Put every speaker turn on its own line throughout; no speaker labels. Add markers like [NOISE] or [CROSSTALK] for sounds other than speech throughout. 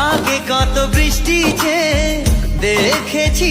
আগে কত বৃষ্টি যে দেখেছি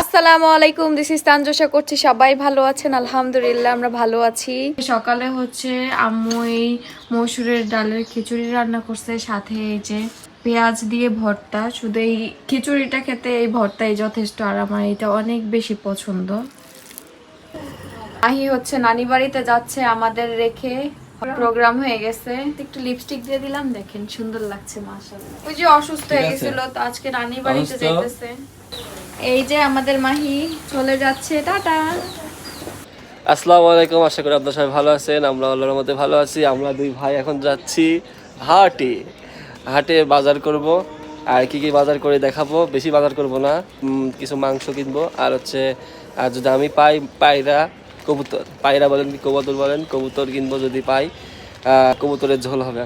আসসালামু আলাইকুম দিস ইস তানজোশা করছি। সবাই ভালো আছেন? আলহামদুলিল্লাহ আমরা ভালো আছি। সকালে হচ্ছে আম্মু এই মসুরের ডালের খিচুড়ি রান্না করছে সাথে এই যে পেঁয়াজ দিয়ে ভর্তা। শুধু এই খিচুড়িটা খেতে এই ভর্তাই যথেষ্ট আর আমার এটা অনেক বেশি পছন্দ। আহি হচ্ছে নানি বাড়িতে যাচ্ছে আমাদের রেখে। প্রোগ্রাম হয়ে গেছে। একটু লিপস্টিক দিয়ে দিলাম দেখেন সুন্দর লাগছে মাশাআল্লাহ। ওই যে অসুস্থ হয়ে গেছিল তো আজকে নানি বাড়িতে যাইতেছে। এই যে আমাদের মাহি চলে যাচ্ছে টাটা।
আসসালামু আলাইকুম আশা করি আপনার সবাই ভালো আছেন। আমরা আল্লাহর মধ্যে ভালো আছি। আমরা দুই ভাই এখন যাচ্ছি হাটে। হাটে বাজার করব। আর কি কি বাজার করে দেখাবো? বেশি বাজার করব না। কিছু মাংস কিনবো। আর হচ্ছে আর যদি আমি পাই পায়রা কবুতর পায়রা বলেন কি কবুতর বলেন কবুতর কিনবো যদি পাই কবুতরের ঝোল হবে।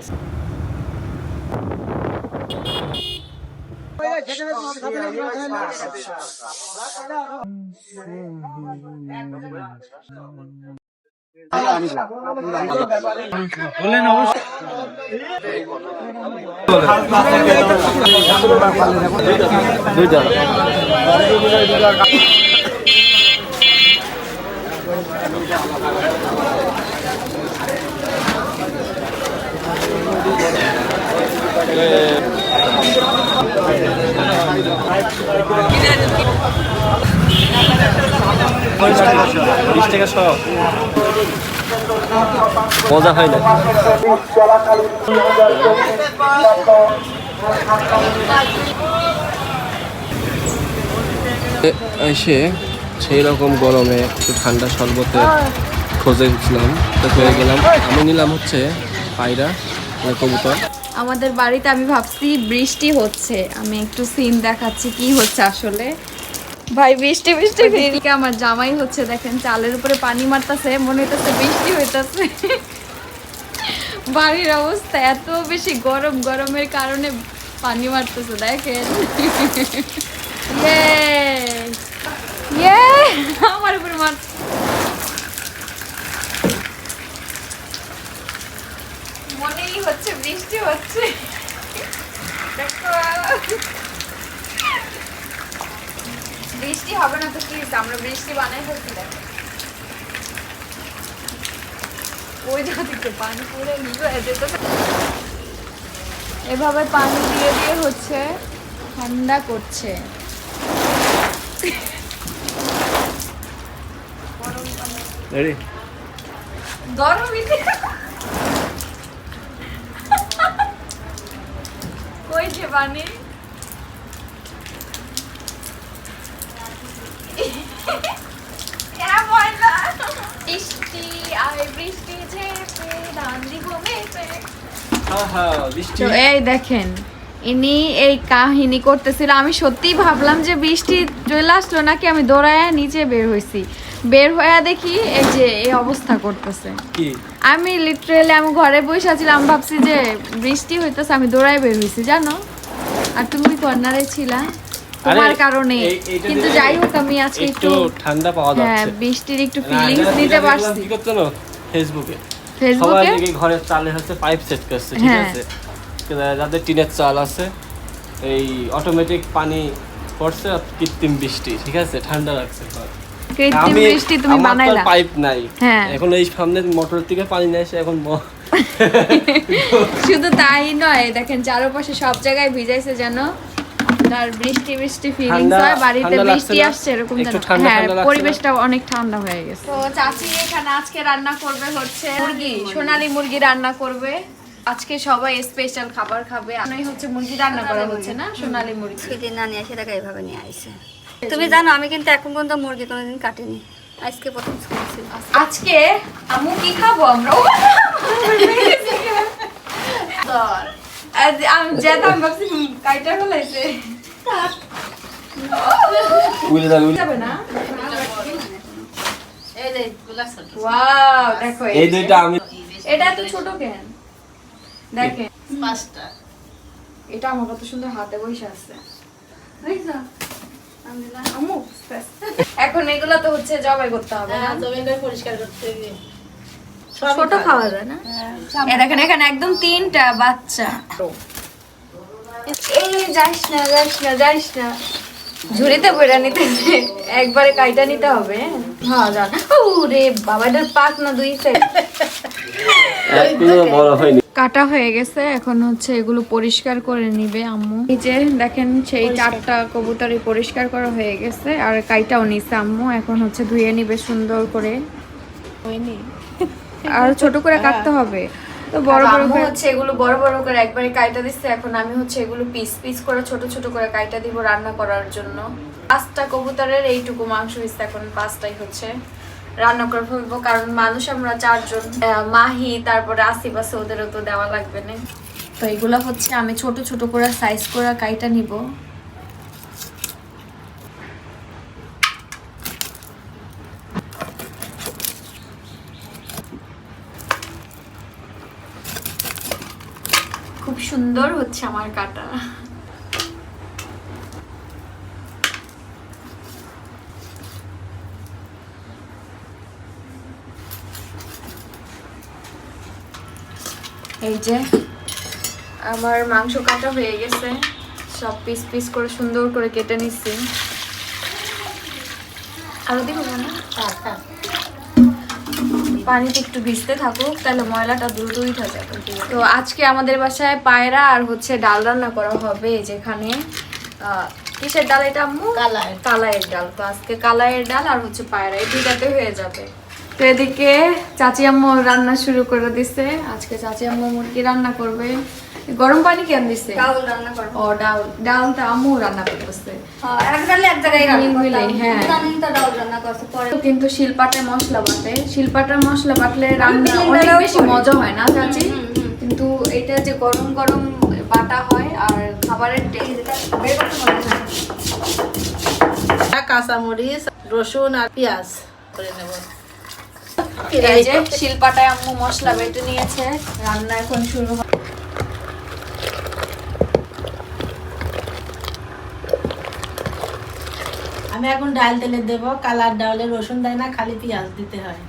দুইটা বিশ টাকা মজা হয় না। এসে সেই রকম গরমে একটু ঠান্ডা শরবতের খোঁজে ছিলাম তো পেয়ে গেলাম। আমি নিলাম হচ্ছে পায়রা মানে কবুতর।
আমাদের বাড়িতে আমি ভাবছি বৃষ্টি হচ্ছে। আমি একটু সিন দেখাচ্ছি কি হচ্ছে আসলে। ভাই বৃষ্টি বৃষ্টি। এদিকে আমার জামাই হচ্ছে দেখেন চালের উপরে পানি মারতেছে মনে হইতেছে বৃষ্টি হইতেছে। বাড়ির অবস্থা এত বেশি গরম গরমের কারণে পানি মারতেছে দেখেন। Yay! আমার উপরে মারছে মনেই হচ্ছে বৃষ্টি হচ্ছে। দেখো। বৃষ্টি হবে না তো কি আমরা বৃষ্টি বানাই ফেলছি দেখো। ওই দিকে পানি পুরো যেতে এভাবে পানি দিয়ে দিয়ে হচ্ছে ঠান্ডা করছে।
রেডি
গরমই কই যে পানি এমন না। বৃষ্টি আয় বৃষ্টি ঝেপে ধান দিব মেপে
বৃষ্টি।
তো এই দেখেন ইনি এই কাহিনী করতেছিল। আমি সত্যিই ভাবলাম যে বৃষ্টি চলে আসলো নাকি আমি দৌড়ায় নিচে বের হইছি। বের হয়ে দেখি এই যে এই অবস্থা করতেছে। আমি লিটারেলি আমি ঘরে বসে আছিলাম আমি ভাবছি যে বৃষ্টি হইতেছে আমি দৌড়ায় বের হইছি জানো? আর তুমি কর্নারে ছিলা তোমার কারণে। কিন্তু যাই হোক আমি আজকে
একটু ঠান্ডা পাওয়া
হ্যাঁ বৃষ্টির একটু ফিলিংস নিতে পারছি।
কি করতে? ফেসবুকে সবাই
ফেসবুকে
দেখি চালে হচ্ছে পাইপ সেট করছে ঠিক
হ্যাঁ।
আছে? যাদের টিনের চাল আছে এই অটোমেটিক পানি পড়ছে কৃত্রিম বৃষ্টি ঠিক আছে? ঠান্ডা লাগছে ঘর।
কৃত্রিম বৃষ্টি তুমি বানাইলা।
পাইপ নাই।
হ্যাঁ।
এখন এই সামনে মোটর থেকে পানি নিয়ে এখন [LAUGHS]
শুধু তাই নয় দেখেন চারপাশে সব জায়গায় ভিজাইছে যেন। আর বৃষ্টি বৃষ্টি ফিলিংস হয় বাড়িতে বৃষ্টি আসছে এরকম যেন। হ্যাঁ? পরিবেশটা অনেক ঠান্ডা হয়ে গেছে। তো চাচি এখানে আজকে রান্না করবে হচ্ছে মুরগি। সোনালী মুরগি রান্না করবে। আজকে সবাই স্পেশাল খাবার খাবে। আমি হচ্ছে মুরগি রান্না করা হচ্ছে না? সোনালী মুরগি।
ছুটি না নিয়ে এসে তাকে এইভাবে নিয়ে আইসে তুমি জানো আমি কিন্তু এখন পর্যন্ত মুরগি কোনোদিন কাটিনি। আজকে প্রথম শুনছি
আজকে আমু কি খাব আমরা? আমি যেতাম ভাবছি কাইটা ফেলাইছে। যাবে না? ওয়াও দেখো
এই দুইটা আমি
এটা তো ছোট কেন? দেখেন। এটা আমার কত সুন্দর হাতে বসে আছে। এখন এগুলো তো হচ্ছে জবাই করতে হবে না? ছোট খাওয়া যায় না? দেখেন এখানে একদম তিনটা বাচ্চা। এই যাইস না যাইস না যাইস না। ঝুড়িতে বইরা নিতে একবারে কাইটা নিতে হবে হ্যাঁ? জান ও রে বাবা এটার পাক না দুই সাইড।
বড় হয়নি।
কাটা হয়ে গেছে এখন হচ্ছে এগুলো পরিষ্কার করে নিবে আম্মু। এই যে দেখেন সেই চারটা কবুতরই পরিষ্কার করা হয়ে গেছে আর কাইটাও নিছে আম্মু এখন হচ্ছে ধুয়ে নিবে সুন্দর করে। আর ছোট করে কাটতে হবে। তো বড় বড় করে হচ্ছে এগুলো বড় বড় করে একবারে কাইটা দিচ্ছে এখন আমি হচ্ছে এগুলো পিস পিস করে ছোট ছোট করে কাইটা দিব রান্না করার জন্য। পাঁচটা কবুতরের এইটুকু মাংস হচ্ছে এখন পাঁচটাই হচ্ছে। রান্না করে ফেলব, কারণ মানুষ আমরা চারজন। মাহি, তারপরে আসি পাশে ওদেরও তো দেওয়া লাগবে না। তো এগুলো হচ্ছে, আমি ছোট ছোট করে সাইজ করে কাইটা নিব। খুব সুন্দর হচ্ছে আমার কাটা। এই যে আমার মাংস কাটা হয়ে গেছে। সব পিস পিস করে সুন্দর করে কেটে নিচ্ছি। আরও দিব না? পানিতে একটু ভিজতে থাকুক তাহলে ময়লাটা দ্রুত উঠে যাবে। তো আজকে আমাদের বাসায় পায়রা আর হচ্ছে ডাল রান্না করা হবে যেখানে আহ, কিসের ডাল এটা আম্মু?
কালাই।
কালাইয়ের ডাল। তো আজকে কালাইয়ের ডাল আর হচ্ছে পায়রা এই দুইটাতে হয়ে যাবে। তো এদিকে চাচি আম্মু রান্না শুরু করে দিছে। আজকে চাচি আম্মু মুরগি রান্না করবে। গরম পানি কেন দিছে?
চাউল রান্না করব।
ও ডাল ডালটা আম্মু রান্না করতেছে।
হ্যাঁ, এক এক জায়গায় রান্না
হ্যাঁ।
তো ডাল রান্না করছে পরে।
কিন্তু শিলপাটে মশলা বাটে। শিলপাটার মশলা বাটলে রান্না অনেক বেশি মজা হয় না চাচি। কিন্তু এটা যে গরম গরম বাটা হয় আর খাবারের টেস্ট বের করতে মজা হয়
কাঁচামরিচ রসুন আর পেঁয়াজ করে নেব।
আম্মু মশলা বেটে নিয়েছে, রান্না এখন শুরু
আমি এখন ডাল তেলে দেব, কালার ডালে রসুন দেয় না, খালি পেঁয়াজ দিতে হয়।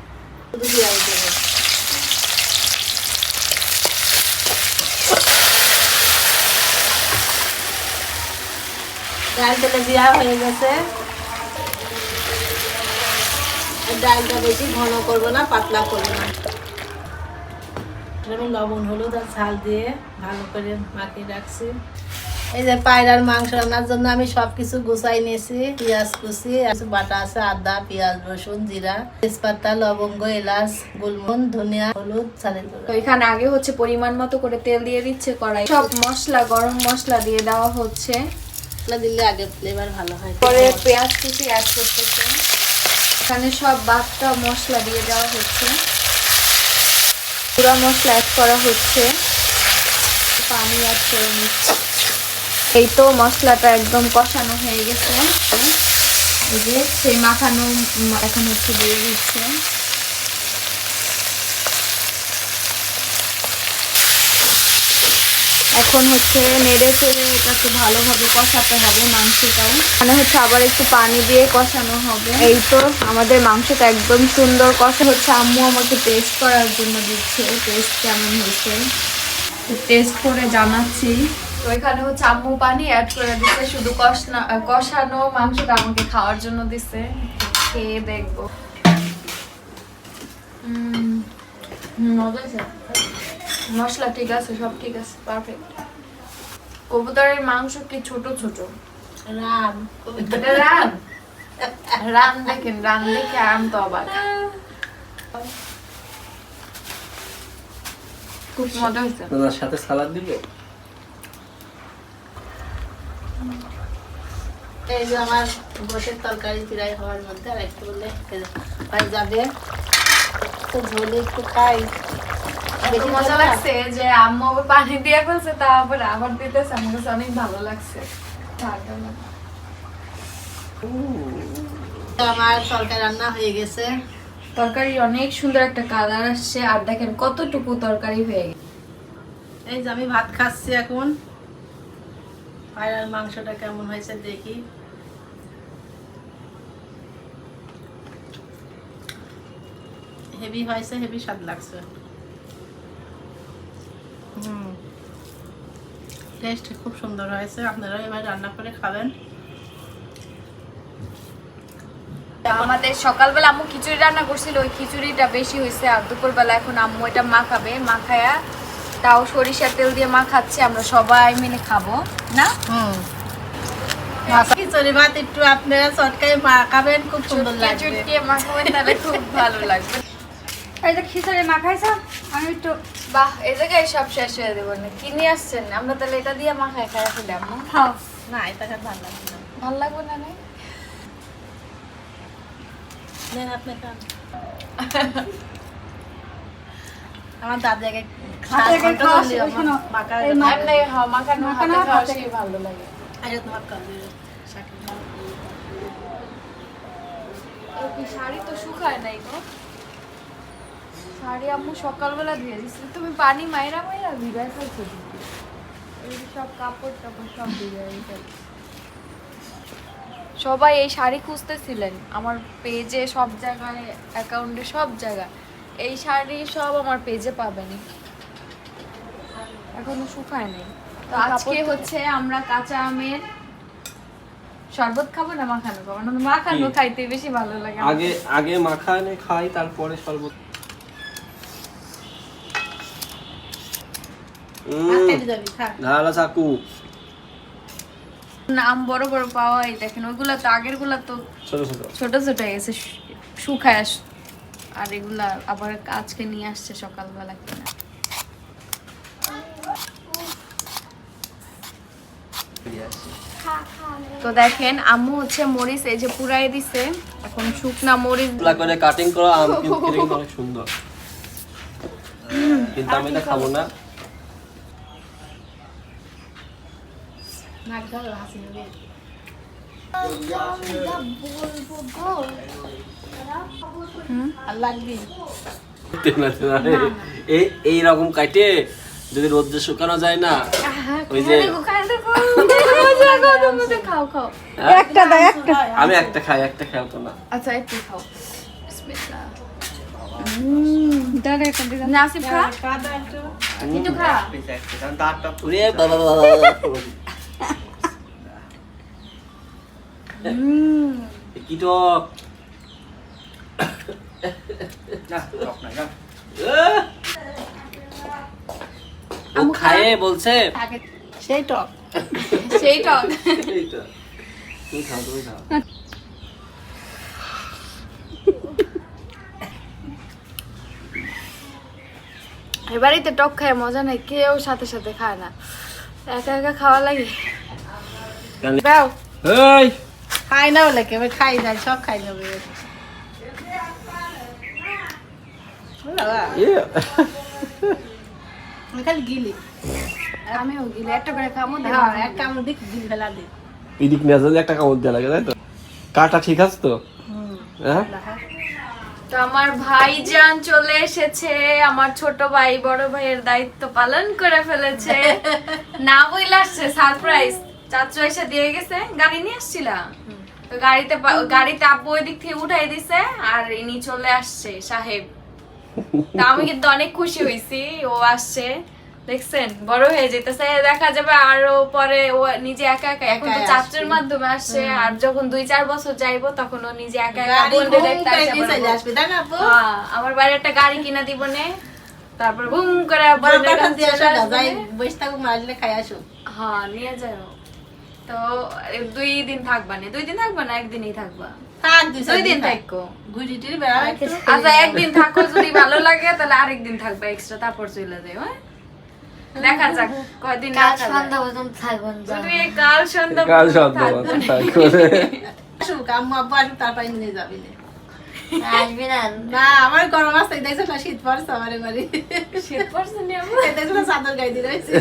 ডাল তেলে দেওয়া হয়ে গেছে। ডালটা বেশি ঘন করব না পাতলা করব না। আমি লবণ হলুদ আর ঝাল দিয়ে ভালো করে মাখিয়ে রাখছি। এই যে পায়রার মাংস রান্নার জন্য আমি সব কিছু গুছাই নিয়েছি পেঁয়াজ কুচি কিছু বাটা আছে আদা পেঁয়াজ রসুন জিরা তেজপাতা লবঙ্গ এলাচ গুলমন ধনিয়া হলুদ চালের
তো এখানে আগে হচ্ছে পরিমাণ মতো করে তেল দিয়ে দিচ্ছে কড়াই সব মশলা গরম মশলা দিয়ে দেওয়া হচ্ছে।
দিলে আগে ফ্লেভার ভালো হয়।
পরে পেঁয়াজ কুচি অ্যাড করতেছে। এখানে সব বাদটা মশলা দিয়ে দেওয়া হচ্ছে। পুরো মশলা অ্যাড করা হচ্ছে। পানি অ্যাড করে নিচ্ছে। এই তো মশলাটা একদম কষানো হয়ে গেছে। এই যে সেই মাখানো এখন হচ্ছে দিয়ে দিচ্ছে। এখন হচ্ছে নেড়ে চেড়ে এটাকে ভালোভাবে কষাতে হবে মাংসটাও। মানে হচ্ছে আবার একটু পানি দিয়ে কষানো হবে। এই তো আমাদের মাংসটা একদম সুন্দর কষা হচ্ছে। আম্মু আমাকে টেস্ট করার জন্য দিচ্ছে টেস্ট কেমন হয়েছে? টেস্ট করে জানাচ্ছি। তো এখানে হচ্ছে আম্মু পানি অ্যাড করে দিচ্ছে, শুধু কষনা মাংসটা আমাকে খাওয়ার জন্য দিচ্ছে। খেয়ে দেখব। মজা মশলা ঠিক আছে সব ঠিক আছে পারফেক্ট কবুতরের মাংস কি ছোট ছোট?
রাম।
এটা রান রান দেখেন রান দেখে আরাম তো অবাক। খুব মজা হয়েছে।
দাদার সাথে সালাদ দিব?
এই যে আমার বসের তরকারি চিরাই হওয়ার মধ্যে আর একটু বললে যাবে তো ঝোলে একটু খাই।
এত মজা লাগছে যে আম্মু আবার পানি দিয়ে ফেলছে তারপরে আবার দিতেছে আমার কাছে অনেক ভালো লাগছে।
তো আমার তরকারি রান্না হয়ে গেছে।
তরকারি অনেক সুন্দর একটা কালার আসছে আর দেখেন কতটুকু তরকারি হয়ে গেছে।
এই যে আমি ভাত খাচ্ছি এখন। পায়রার মাংসটা কেমন হয়েছে দেখি। হেভি হয়েছে হেভি স্বাদ লাগছে। টেস্ট খুব সুন্দর হয়েছে। আপনারা এবার রান্না করে খাবেন।
আমাদের সকালবেলা আম্মু খিচুড়ি রান্না করছিল ওই খিচুড়িটা বেশি হয়েছে। আর দুপুরবেলা এখন আম্মু এটা মাখাবে মাখায়া তাও সরিষার তেল দিয়ে মাখাচ্ছে আমরা সবাই মিলে খাব না?
হুম। খিচুড়ি ভাত একটু আপনারা চটকায় মাখাবেন খুব সুন্দর লাগবে।
খিচুড়ি দিয়ে মাখাবেন তাহলে খুব ভালো লাগবে।
এই যে খিচুড়ি মাখাইছ আমি একটু
বাহ এই জায়গায় সব শেষ হয়ে দেবো না। কি নিয়ে আসছেন? আমরা তাহলে এটা দিয়ে মাখায় খাই আসলে
না এটা ভালো লাগবে না।
ভালো লাগবে না না
নেন আপনি খান। আমার
হ্যাঁ সেই ভালো লাগে। শাড়ি তো শুকায় নাই গো। শাড়ি আম্মু সকালবেলা ধুয়ে দিছিল তুমি পানি মাইরা মাইরা ভিজাই ফেলছো কিন্তু। এই যে সব কাপড় টাপড় সব ভিজাই ফেলছো। সবাই এই শাড়ি খুঁজতেছিলেন। আমার পেজে সব জায়গায় অ্যাকাউন্টে সব জায়গায়। এই শাড়ি সব আমার পেজে পাবেনি। এখনও শুকায় নাই। তো আজকে হচ্ছে আমরা কাঁচা আমের শরবত খাব না মাখানো খাব? না মাখানো খাইতে বেশি ভালো লাগে।
আগে আগে মাখানে খাই তারপরে শরবত
আজকে যাবি খা
ধারালা চাকু।
আম বড় বড় পাওয়াই দেখেন ওইগুলা তো আগেরগুলা তো
ছোট ছোট।
ছোট ছোট গেছে শুকায় আর এগুলা আবার আজকে নিয়ে আসছে সকালবেলা কিনা। তো দেখেন আম্মু হচ্ছে মরিচ এই যে পুরাই দিছে এখন শুকনা মরিচ
কাটিং করা আম কিন্তু [LAUGHS] কিন্তু অনেক সুন্দর। কিন্তু আমি এটা খাব না।
নাক ধরো হাসি নেবে আর
এই এই রকম কাটে যদি রোদ্রে শুকানো যায় না ওই যে
খাও খাও
একটা দাও একটা।
আমি একটা খাই একটা খাই তো না।
আচ্ছা একটু খাও। বিসমিল্লাহ।
দাঁড়া একটা দিলাম।
নাসিব খা
কাদা একটু
একটু খা
ওরে বাবা বাবা কি টক ও খায়ে বলছে
সেই টক
সেই টক
তুমি খাও তুমি খাও
বাড়িতে টক খায় মজা নাই কেউ সাথে সাথে খায় না একা একা খাওয়া লাগে দাও
এই
খাই না বলে কেউ খাই না সব খাই নেবে
ইয়ে।
আমি খালি গিলি।
আমিও গেলে একটা করে খামো
হ্যাঁ। এক কামড় দিক গিল ফেলা দি।
এদিক নিয়ে আসলে একটা কামড় দেওয়া লাগে তাই তো? কাটা ঠিক আছে তো? হ্যাঁ?
তো আমার ভাইজান চলে এসেছে আমার ছোট ভাই বড় ভাইয়ের দায়িত্ব পালন করে ফেলেছে। [LAUGHS] না বইলে আসছে সারপ্রাইজ। চাচু এসে দিয়ে গেছে গাড়ি নিয়ে আসছিলাম। গাড়িতে গাড়িতে আব্বু ওই দিক থেকে উঠাই দিছে আর ইনি চলে আসছে সাহেব। তা আমি কিন্তু অনেক খুশি হয়েছি ও আসছে। দেখছেন বড় হয়ে যেতেছে দেখা যাবে আরও পরে ও নিজে একা একা। এখন তো চাচুর মাধ্যমে আসছে আর যখন দুই চার বছর যাইবো তখন ও নিজে একা একা হ্যাঁ, আমার বাইরে একটা গাড়ি কিনা দিব নে তারপর বুম করে
বড় বসে থাকো মারলে খাই আসো।
হ্যাঁ নিয়ে যাও। তো দুই দিন থাকবা না দুই দিন থাকবা না একদিনই থাকবা?
থাক দুই
দিন
থাকো। ঘুরি টুরি
আচ্ছা একদিন থাকো যদি ভালো লাগে তাহলে আরেকদিন থাকবে এক্সট্রা তারপর চলে যাই হ্যাঁ? দেখা যাক কয়দিন
কাল সন্ধ্যা পর্যন্ত থাকবেন
তুমি কাল সন্ধ্যা
কাল
পর্যন্ত
সন্ধ্যা
থাকবে।
করে
আসুক আব্বু আসুক তারপরে নিয়ে যাবি নে।
আসবি না।
না আমার গরম আসতে দেখছ না শীত পড়ছে আমার এবারে
শীত পড়ছে নি আমার?
দেখছ না চাদর গায়ে দিয়ে রয়েছে। [LAUGHS]